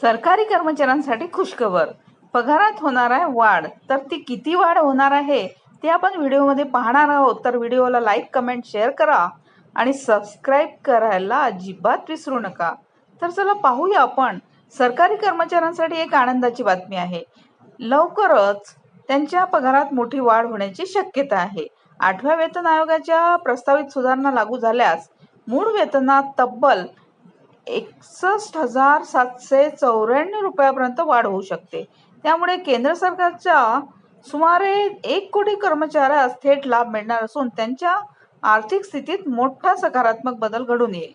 सरकारी कर्मचाऱ्यांसाठी खुशखबर. पगारात होणार आहे वाढ. तर ती किती वाढ होणार आहे ते आपण व्हिडिओमध्ये पाहणार आहोत. तर व्हिडिओला लाईक कमेंट शेअर करा आणि सबस्क्राईब करायला अजिबात विसरू नका. तर चला पाहूया आपण. सरकारी कर्मचाऱ्यांसाठी एक आनंदाची बातमी आहे. लवकरच त्यांच्या पगारात मोठी वाढ होण्याची शक्यता आहे. आठव्या वेतन आयोगाच्या प्रस्तावित सुधारणा लागू झाल्यास मूळ वेतनात तब्बल एकसष्ट हजार सातशे चौऱ्याण्णव रुपयापर्यंत वाढ होऊ शकते. त्यामुळे केंद्र सरकारच्या सुमारे एक कोटी कर्मचाऱ्यास थेट लाभ मिळणार असून त्यांच्या आर्थिक स्थितीत मोठा सकारात्मक बदल घडून येईल.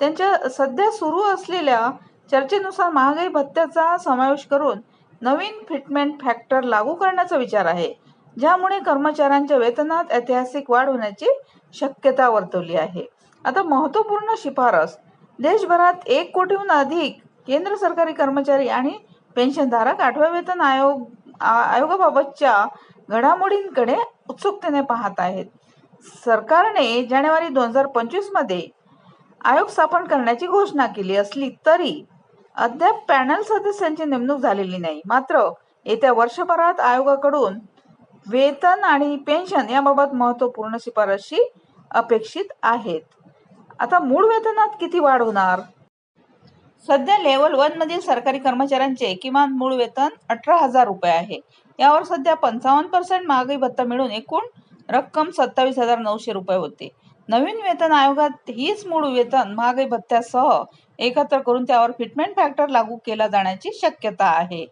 त्यांच्या सध्या सुरू असलेल्या चर्चेनुसार महागाई भत्त्याचा समावेश करून नवीन फिटमेंट फॅक्टर लागू करण्याचा विचार आहे ज्यामुळे कर्मचाऱ्यांच्या वेतनात ऐतिहासिक वाढ होण्याची शक्यता वर्तवली आहे. आता महत्त्वपूर्ण शिफारस देशभरात एक कोटीहून अधिक केंद्र सरकारी कर्मचारी आणि पेन्शनधारक आठव्या वेतन आयोग आयोगाबाबतच्या घडामोडींकडे उत्सुकतेने पाहत आहेत. सरकारने जानेवारी दोन हजार पंचवीसमध्ये आयोग स्थापन करण्याची घोषणा केली असली तरी अद्याप पॅनल सदस्यांची नेमणूक झालेली नाही. मात्र येत्या वर्षभरात आयोगाकडून वेतन आणि पेन्शन याबाबत महत्त्वपूर्ण शिफारशी अपेक्षित आहेत. आता मूळ वेतनात किती वाढ होणार? सध्या लेवल वन मधील सरकारी कर्मचाऱ्यांचे किमान मूळ वेतन अठरा हजार रुपये आहे. यावर सध्या पंचावन्न पर्सेंट महागाई भत्ता मिळून एकूण रक्कम सत्तावीस हजार नऊशे रुपये होते. नवीन वेतन आयोगात हीच मूळ वेतन महागाई भत्त्यासह एकत्र करून त्यावर फिटमेंट फॅक्टर लागू केला जाण्याची शक्यता आहे.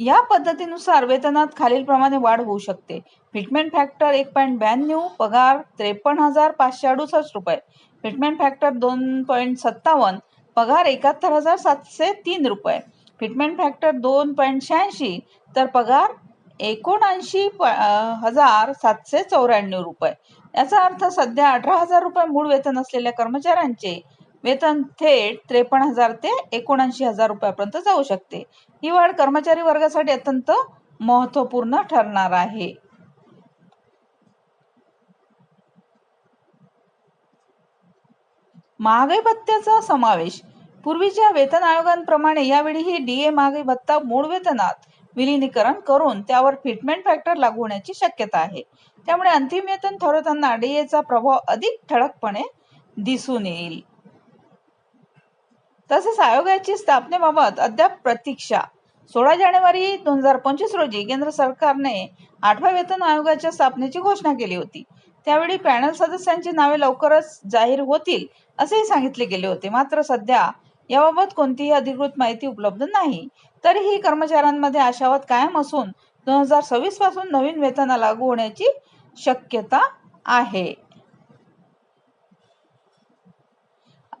या पद्धतीनुसार वेतनात खालीलप्रमाणे वाढ होऊ शकते. फिटमेंट फॅक्टर एक पॉईंट ब्याण्णव पगार त्रेपन्न हजार पाचशे अडुसष्ट रुपये. फिटमेंट फॅक्टर दोन पॉईंट सत्तावन्न पगार एकाहत्तर हजार सातशे तीन रुपये. फिटमेंट फॅक्टर दोन पॉईंट शहाऐंशी तर पगार एकोणऐंशी प हजार सातशे चौऱ्याण्णव रुपये. याचा अर्थ सध्या अठरा हजार रुपये मूळ वेतन असलेल्या कर्मचाऱ्यांचे वेतन थेट त्रेपन्न हजार ते एकोणऐंशी हजार रुपयापर्यंत जाऊ शकते. ही वाढ कर्मचारी वर्गासाठी अत्यंत महत्त्वपूर्ण ठरणार आहे. महागाई भत्त्याचा समावेश. पूर्वीच्या वेतन आयोगांप्रमाणे यावेळीही डीए महागाई भत्ता मूळ वेतनात विलिनीकरण करून त्यावर फिटमेंट फॅक्टर लागू होण्याची शक्यता आहे. त्यामुळे अंतिम वेतन ठरवताना डीएचा प्रभाव अधिक ठळकपणे दिसून येईल. तसेच आयोगाची स्थापनेबाबत अद्याप प्रतीक्षा. सोळा जानेवारी दोन हजार पंचवीस रोजी केंद्र सरकारने आठव्या वेतन आयोगाच्या स्थापनेची घोषणा केली होती. त्यावेळी पॅनल सदस्यांची नावे लवकरच जाहीर होतील असेही सांगितले गेले होते. मात्र सध्या याबाबत कोणतीही अधिकृत माहिती उपलब्ध नाही. तरीही कर्मचाऱ्यांमध्ये आशावाद कायम असून दोन हजार सव्वीसपासून नवीन वेतना लागू होण्याची शक्यता आहे.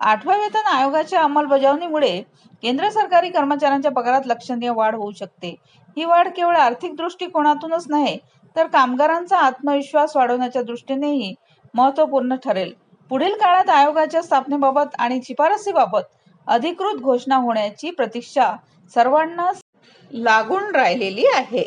आठव्या वेतन आयोगाच्या अंमलबजावणीमुळे केंद्र सरकारी कर्मचाऱ्यांच्या पगारात लक्षणीय वाढ होऊ शकते. ही वाढ केवळ आर्थिक दृष्टिकोनातूनच नाही तर कामगारांचा आत्मविश्वास वाढवण्याच्या दृष्टीनेही महत्त्वपूर्ण ठरेल. पुढील काळात आयोगाच्या स्थापनेबाबत आणि शिफारसीबाबत अधिकृत घोषणा होण्याची प्रतीक्षा सर्वांनाच लागून राहिलेली आहे.